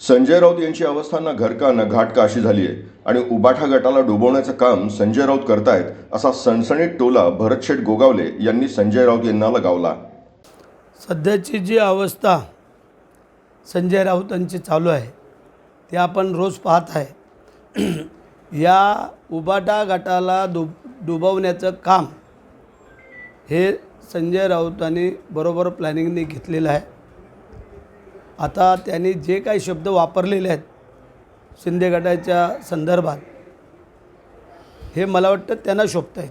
संजय राऊत यांची अवस्था ना घरका ना घाटका अशी झाली आहे. आणि उबाठा गटाला डुबवण्याचं काम संजय राऊत करतायत असा सणसणीत टोला भरतशेठ गोगावले यांनी संजय राऊत यांना लगावला. सध्याची जी अवस्था संजय राऊतांची चालू आहे ते आपण रोज पाहत आहे. या उबाटा गटाला डुब डुबवण्याचं काम हे संजय राऊतांनी बरोबर प्लॅनिंगने घेतलेलं आहे. आता त्यांनी जे काही शब्द वापरलेले आहेत शिंदे गटाच्या संदर्भात हे मला वाटतं त्यांना शोभत आहेत.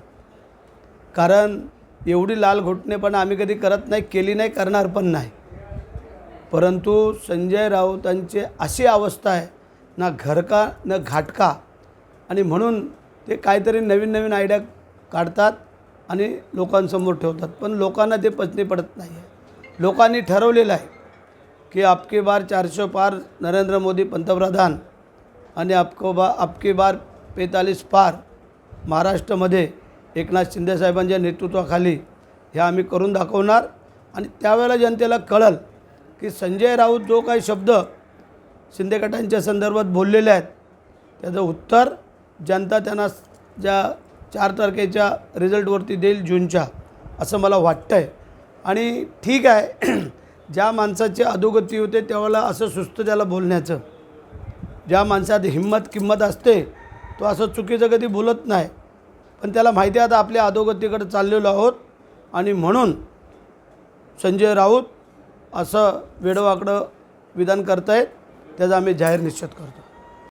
कारण एवढी लाल घोटणे पण आम्ही कधी करत नाही केली नाही करणार पण नाही. परंतु संजय राऊतांची अशी अवस्था आहे ना घरका न घाटका आणि म्हणून ते काहीतरी नवीन नवीन आयडिया काढतात आणि लोकांसमोर ठेवतात. पण लोकांना ते पचनी पडत नाही आहे लोकांनी ठरवलेलं आहे की आपके बार चारशे पार नरेंद्र मोदी पंतप्रधान आणि आपको बा आपकी बार पेतालीस पार महाराष्ट्रामध्ये एकनाथ शिंदेसाहेबांच्या नेतृत्वाखाली हे आम्ही करून दाखवणार. आणि त्यावेळेला जनतेला कळल की संजय राऊत जो काही शब्द शिंदे गटांच्या संदर्भात बोललेले आहेत त्याचं उत्तर जनता त्यांना ज्या चार तारखेच्या रिझल्टवरती देईल जूनच्या असं मला वाटतं आहे आणि ठीक आहे ज्या माणसाची अधोगती होते त्यावेळेला असं सुस्त त्याला बोलण्याचं. ज्या माणसात हिंमत किंमत असते तो असं चुकीचं कधी बोलत नाही. पण त्याला माहिती आहे आता आपल्या अधोगतीकडे चाललेलो आहोत. आणि म्हणून संजय राऊत असं वेडवाकडं विधान करतायत त्याचा आम्ही जाहीर निश्चित करतो.